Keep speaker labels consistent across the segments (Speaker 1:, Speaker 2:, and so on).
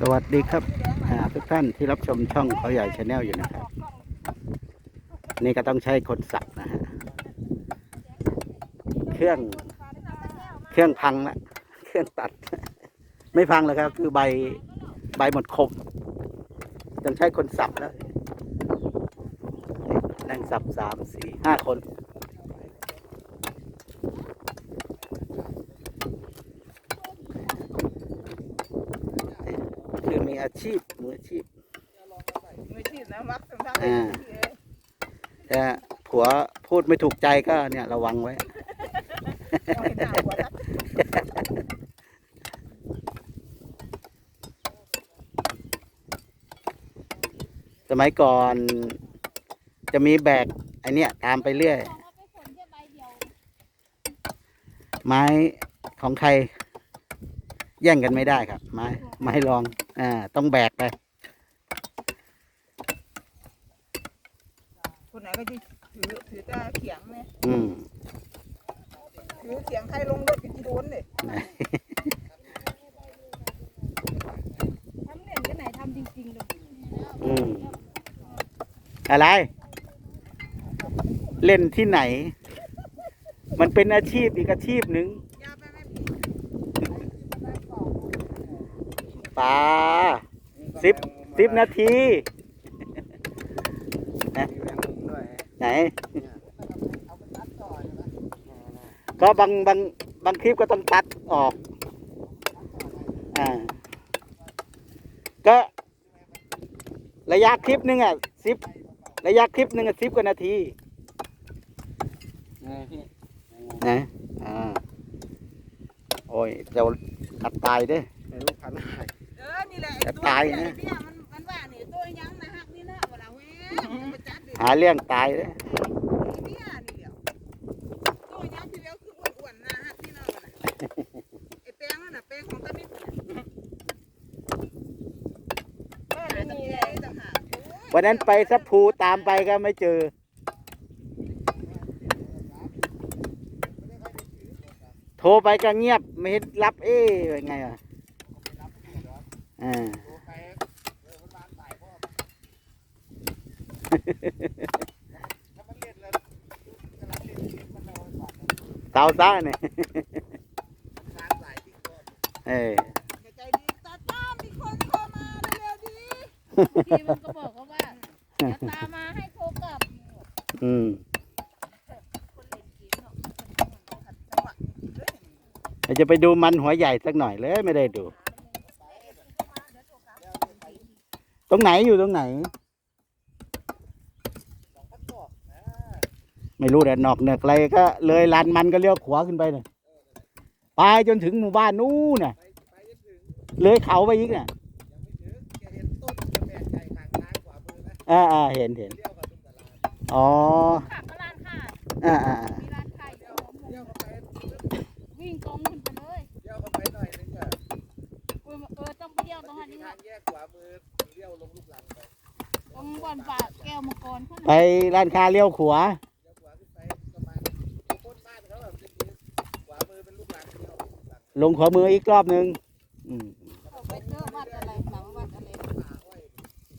Speaker 1: สวัสดีครับทุกท่านที่รับชมช่องเขาใหญ่ชาแนลอยู่นะครับ นี่ก็ต้องใช้คนสับนะฮะเครื่อง เครื่องพังละเครื่องตัด ไม่พังแล้วครับ คือใบใบหมดคมต้องใช้คนสับแล้วนั่งสับสามสี่ห้าคน คือมีอา ชีพมืออาชีพ
Speaker 2: นะมักสำคัญ
Speaker 1: อ่าผัวพูดไม่ถูกใจก็เนี่ยระวังไว้
Speaker 2: โอ้ยหน้าหัวรัก
Speaker 1: สมัยก่อนจะมีแบกไอเนี้ยตามไปเรื่อย ไม้ของใคร แย่งกันไม่ได้ครับ ไม้ไม้รองอ่าต้องแบกไป
Speaker 2: คนไหน ก็จะถือถือตาเขียงเนี่ย
Speaker 1: อืม
Speaker 2: ถือเขียงใครลงรถก็จะโดนเลย
Speaker 3: ทำเล่นกันไหนทำจริงๆเลย
Speaker 1: อืมอะไร เล่นที่ไหน มันเป็นอาชีพอีกอาชีพหนึ่ง
Speaker 2: ยาไปไหม
Speaker 1: ปลาสิบสิบนาทีนะ ไหน ก็บางบางบางคลิปก็ต้องตัดออก อ่า ก็ระยะคลิปหนึ่งอะสิบระยะคลิปหนึ่งอะสิบกว่านาทีนะอ่า โอ้ยเดี๋ยวกัดตายเด้อ
Speaker 2: เออ นี่แหละ
Speaker 1: จะตายนะา
Speaker 2: จัดดิ
Speaker 1: หาเรื่องตายเด้อ
Speaker 2: เนี่ยนี่เดียวตัวยังที่เดียวคืออ้วนๆนะฮักนี่เนาะน่ะไอ้แป้งนั่นน่ะแป้งของตานิดก็เลยต้องมีต่างหากโอ้ย
Speaker 1: วันนั้นไปสัพพูตามไปก็ไม่เจอ โทรไปก็เงียบไม่เห็นรับเอ๊ะเป็นไงอะอ่า เตาซ่าเนี่ยเออ
Speaker 2: ใจดีตาต้ามีคนโทรมาเร็วๆดี
Speaker 3: ทีมันก็บอกเขาว่าจะตามมาให้โทรกลับ
Speaker 1: อืม
Speaker 2: คนเล่นเกมเนาะขัดจังหวะเลย
Speaker 1: เราจะไปดูมันหัวใหญ่สักหน่อยเลยไม่ได้ดู ตรงไหนอยู่ตรงไหน ไม่รู้แต่นอกเนือกอะไรก็ เลยลานมันก็เลี้ยวขวาขึ้นไปเนี่ยไปจนถึงหมู่บ้านนู้นน่ะเลยเขาไปอีกน่ะอ่าอ่าเห็นเห็นอ๋อ
Speaker 3: ค่ะก็ร้านค่ะ
Speaker 1: อ่าอ่าอ่า
Speaker 3: มีร้านขายอยู่วิ่งตรงขึ้นไปเลยเออเออต้องไปเที่ยวตรงนั้นนี่ตรงบ่อนฝากแก้วมังกรเขา
Speaker 1: ไป
Speaker 3: น่ะ
Speaker 1: ร้านค้าเลี้ยวขวา ลงขวามืออีกรอบหนึ่งอืม
Speaker 3: ไปเจอวัดอะไรหลังวัดอะไร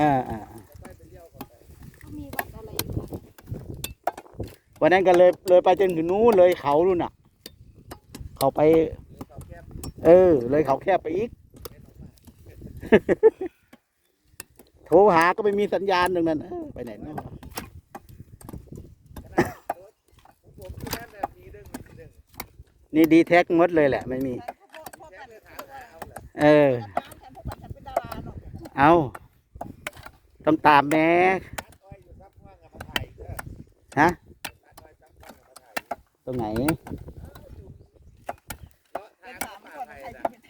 Speaker 1: อ่าอ่า
Speaker 3: เขามีวัดอะไรอยู่นะ
Speaker 1: วันนั้นก็เลยเลยไปจนถึงนู้นเลยเขานู่นน่ะ เขาไป เออ เลยเขาแคบไปอีก โทรหาก็ไม่มีสัญญาณตรงนั้นเออไปไหนเนาะ นี่ดีแท็กหมดเลยแหละ ไม่มี
Speaker 2: ใช้พวกพวกกันเลยค่ะว่า
Speaker 1: เออ
Speaker 2: ตามแทนพวกกันจะเป็นดาราเนาะ
Speaker 1: เอาต้องตามแม่ฮะ ตรงไหน
Speaker 2: เป็นถามก่อนใครจะเป็น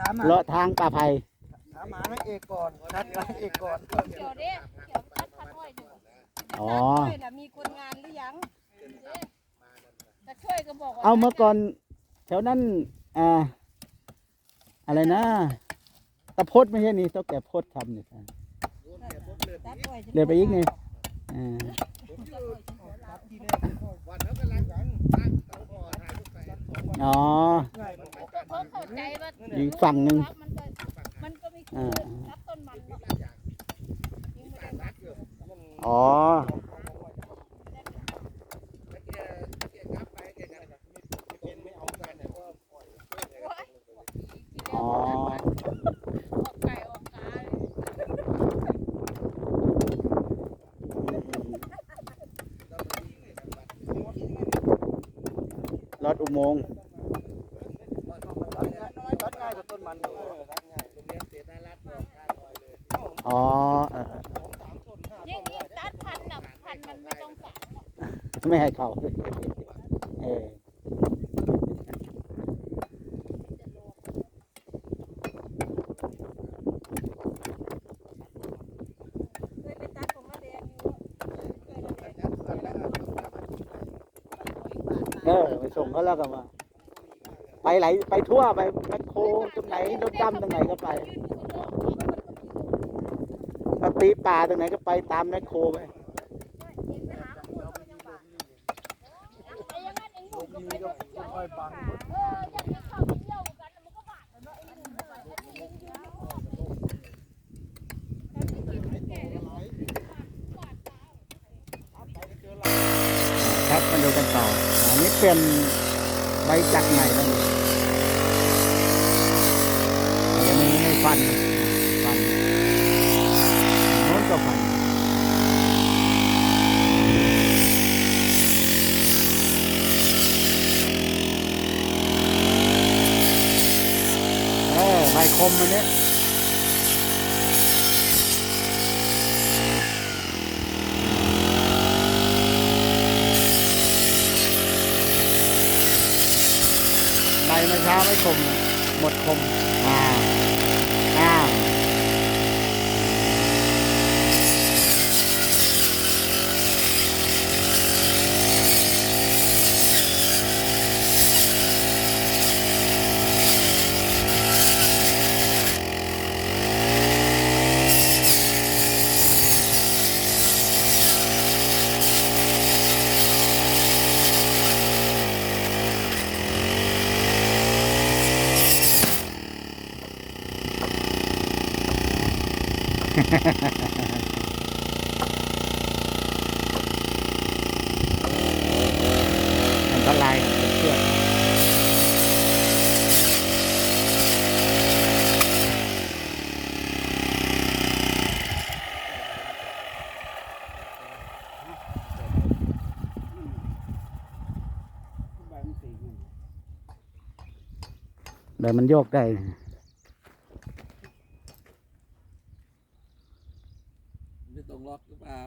Speaker 4: ถามมา
Speaker 1: เลาะทางป่าไผ่
Speaker 4: ถามหานางเอกก่อนนัดนางเอกก่อน
Speaker 3: เกี่ยวเด้เกี่ยวพัดพัดอ้อยดู
Speaker 1: อ๋อ
Speaker 3: พัดอ้อยน่ะมีคนงานหรือยังเด้ แต่ช่วยก็บอกว่า
Speaker 1: เอาเมื่อก่อน แถวนั้นอ่าอะไรนะตะพดไม่ใช่นี่ต้องแก่พดทำนี่ครับ
Speaker 3: ตัดอ้อย
Speaker 1: เดินไปอีกนี่อ่าอ๋อ
Speaker 3: ก็เขาเข้าใจว่า
Speaker 1: อีกฝั่งหนึ่ง
Speaker 3: มันก็มันก็ไม่คือรับต้นมันเนาะยิงไม่ได้รัก
Speaker 1: อ๋ออ๋อ
Speaker 3: ออกไก่ออกกาเลย
Speaker 1: รถอุโมงค์
Speaker 4: ตัดง่ายตัดง่ายกว่าต้นมันอ๋
Speaker 1: อเออ
Speaker 3: ยิ่งยิ่งตัดพันธุ์น่ะพันธุ์มันไม่ต้องสาร
Speaker 1: ไม่ให้เขาเออ
Speaker 3: เคยไปตัดผมมาแดงอยู่เคยไปตัด
Speaker 1: เอ ขาแล้วกันว่าไปไหลไปทั่วไปแมคโครตรงไหนรถดำตรงไหนก็ไปตีป่าตรงไหนก็ไปตามแมคโครไปครับมาดูกันต่ออันนี้เป็น ใบจักรใหม่แล้วนี่อันยังไม่ฟันฟันโน้นก็ฟันเออใบคมมันเนี้ย ใบเมื่อเช้าไม่คมหมดคมอ่าวอ้าว อันตรายครับเป็นเชือกเดี๋ยวมันโยกได้
Speaker 5: ไม่ตรงล็อกหรือเปล่า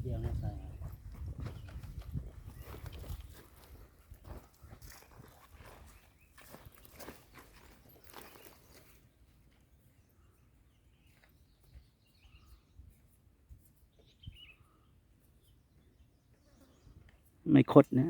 Speaker 1: เดี๋ยวให้ใส่ ไม่คดนะ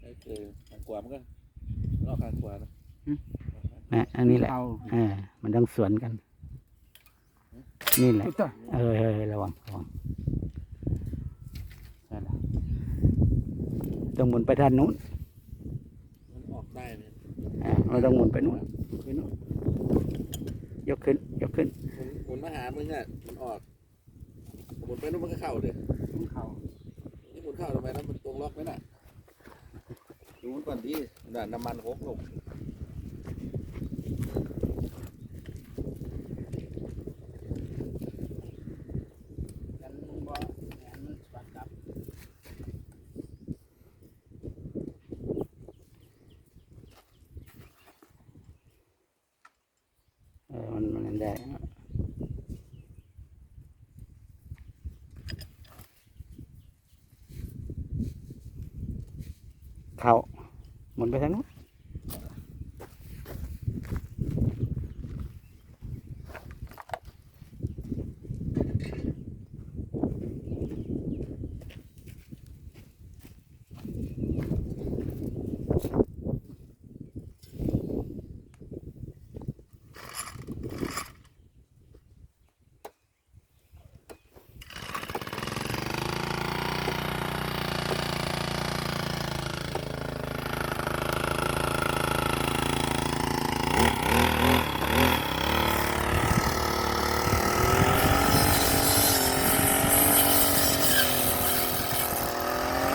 Speaker 5: ไอ้คือทางขวามันก็ลอกทางขวานะ
Speaker 1: อะอันนี้แหละอ่ามันต้องสวนกัน นี่แหละ เออเออระวังระวังนั่นแหละต้องหมุนไปทางนู้น
Speaker 5: มันออกได้เนี่ย
Speaker 1: อ่าเราต้องหมุนไปนู้นไปนู้นยกขึ้นยกขึ้น
Speaker 5: หมุนหมุนมาหามึงอะมันออกหมุนไปนู้นมันก็เข้าเดี๋ยว
Speaker 1: เขา
Speaker 5: นี่หมุนเข้าทำไมแล้วมันตรงล็อกไหมน่ะดูมันก่อนดิน่ะน้ำมันหกลง
Speaker 1: เออมันมันได้ เขาหมุนไปทางนู้น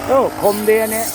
Speaker 1: โอ้คมดีอันนี้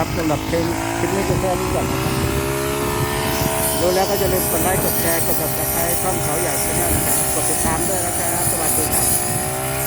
Speaker 1: ครับสำหรับเพลงคลิปนี้ก็แค่นี้ก่อนนะครับดูแล้วก็อย่าลืมกดไลค์กดแชร์กดติดตามช่องเขาใหญ่ชาแนลนะครับกดติดตามด้วยนะครับ